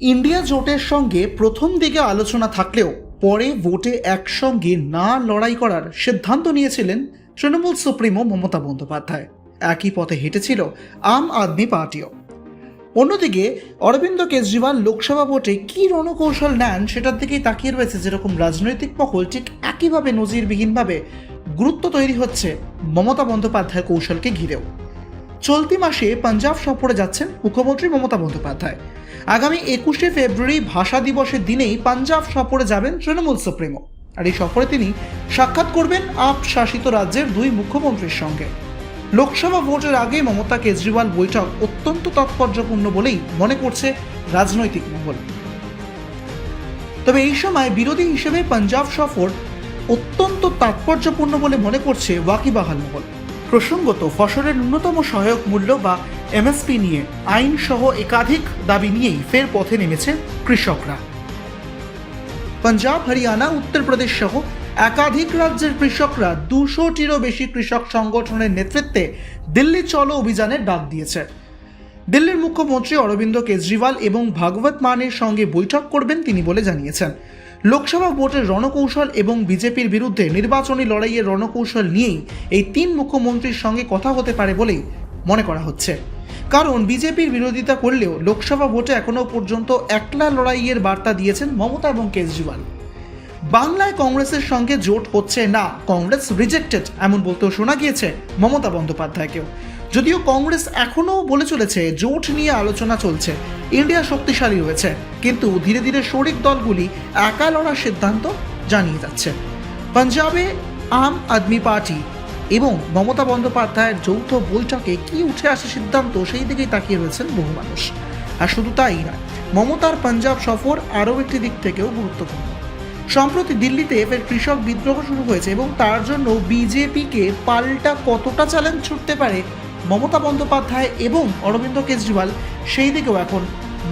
India জোটের সঙ্গে প্রথম দিকে আলোচনা থাকলেও পরে ভোটে একসঙ্গে না লড়াই করার সিদ্ধান্ত নিয়েছিলেন তৃণমূল সুপ্রিমো মমতা বন্দ্যোপাধ্যায়। একই পথে হেঁটেছিল আম আদমি পার্টিও। অন্যদিকে অরবিন্দ কেজরিওয়াল লোকসভা ভোটে কী রণকৌশল নেন সেটার দিকেই তাকিয়ে রয়েছে যেরকম রাজনৈতিক মহল, ঠিক একইভাবে নজিরবিহীনভাবে গুরুত্ব তৈরি হচ্ছে মমতা বন্দ্যোপাধ্যায়ের কৌশলকে ঘিরেও। চলতি মাসে পাঞ্জাব সফরে যাচ্ছেন মুখ্যমন্ত্রী মমতা বন্দ্যোপাধ্যায়। আগামী একুশে ফেব্রুয়ারি ভাষা দিবসের দিনেই পাঞ্জাব সফরে যাবেন তৃণমূল সুপ্রিমো। আর এই সফরে তিনি সাক্ষাৎ করবেন আপ শাসিত রাজ্যের দুই মুখ্যমন্ত্রীর সঙ্গে। লোকসভা ভোটের আগে মমতা কেজরিওয়াল বৈঠক অত্যন্ত তাৎপর্যপূর্ণ বলেই মনে করছে রাজনৈতিক মহল। তবে এই সময় বিরোধী হিসেবে পাঞ্জাব সফর অত্যন্ত তাৎপর্যপূর্ণ বলে মনে করছে ওয়াকিবাহাল মহল। প্রসঙ্গত ফসলের ন্যূনতম সহায়ক মূল্য বা এমএসপি নিয়ে আইন সহ একাধিক দাবি নিয়েই ফের পথে নেমেছে কৃষকরা। পাঞ্জাব, হরিয়ানা, উত্তরপ্রদেশ সহ একাধিক রাজ্যের কৃষকরা দুশোটিরও বেশি কৃষক সংগঠনের নেতৃত্বে দিল্লি চলো অভিযানের ডাক দিয়েছে। দিল্লির মুখ্যমন্ত্রী অরবিন্দ কেজরিওয়াল এবং ভাগবত মানের সঙ্গে বৈঠক করবেন তিনি বলে জানিয়েছেন। লোকসভা ভোটের রণকৌশল এবং বিজেপির বিরুদ্ধে নির্বাচনী লড়াইয়ের রণকৌশল নিয়েই এই তিন মুখ্যমন্ত্রীর সঙ্গে কথা হতে পারে বলেই মনে করা হচ্ছে। কারণ বিজেপির বিরোধিতা করলেও লোকসভা ভোটে এখনও পর্যন্ত একলা লড়াইয়ের বার্তা দিয়েছেন মমতা এবং কেজরিওয়াল। বাংলায় কংগ্রেসের সঙ্গে জোট হচ্ছে না, কংগ্রেস রিজেক্টেড এমন বলতেও শোনা গিয়েছে মমতা বন্দ্যোপাধ্যায়কেও। যদিও কংগ্রেস এখনও বলে চলেছে, জোট নিয়ে আলোচনা চলছে। ইন্ডিয়া শক্তিশালী রয়েছে কিন্তু ধীরে ধীরে শরিক দলগুলি একা লড়ার সিদ্ধান্ত জানিয়ে যাচ্ছে। পাঞ্জাবে আম আদমি পার্টি এবং মমতা বন্দ্যোপাধ্যায়ের যৌথ বৈঠকে কি উঠে আসে সিদ্ধান্ত, সেই দিকেই তাকিয়ে রয়েছেন বহু মানুষ। আর শুধু তাই নয়, মমতার পাঞ্জাব সফর আরও একটি দিক থেকেও গুরুত্বপূর্ণ। সম্প্রতি দিল্লিতে ফের কৃষক বিদ্রোহ শুরু হয়েছে এবং তার জন্য বিজেপিকে পাল্টা কতটা চ্যালেঞ্জ ছুটতে পারে মমতা বন্দ্যোপাধ্যায় এবং অরবিন্দ কেজরিওয়াল সেই দিকেও এখন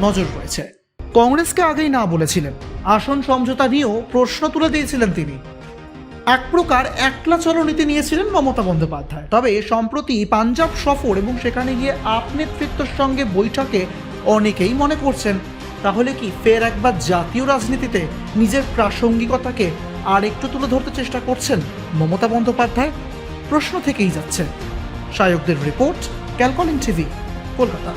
নজর রয়েছে। কংগ্রেসকে আগেই না বলেছিলেন। আসন সমঝোতা নিয়েও প্রশ্ন তুলে দিয়েছিলেন তিনি। এক প্রকার একলা চলনীতি নিয়েছিলেন মমতা বন্দ্যোপাধ্যায়। তবে সম্প্রতি পাঞ্জাব সফর এবং সেখানে গিয়ে আপ নেতৃত্বের সঙ্গে বৈঠকে অনেকেই মনে করছেন, তাহলে কি ফের একবার জাতীয় রাজনীতিতে নিজের প্রাসঙ্গিকতাকে আর একটু তুলে ধরতে চেষ্টা করছেন মমতা বন্দ্যোপাধ্যায়? প্রশ্ন থেকেই যাচ্ছে। শায়কদের রিপোর্ট ক্যালকলিন টিভি কলকাতা।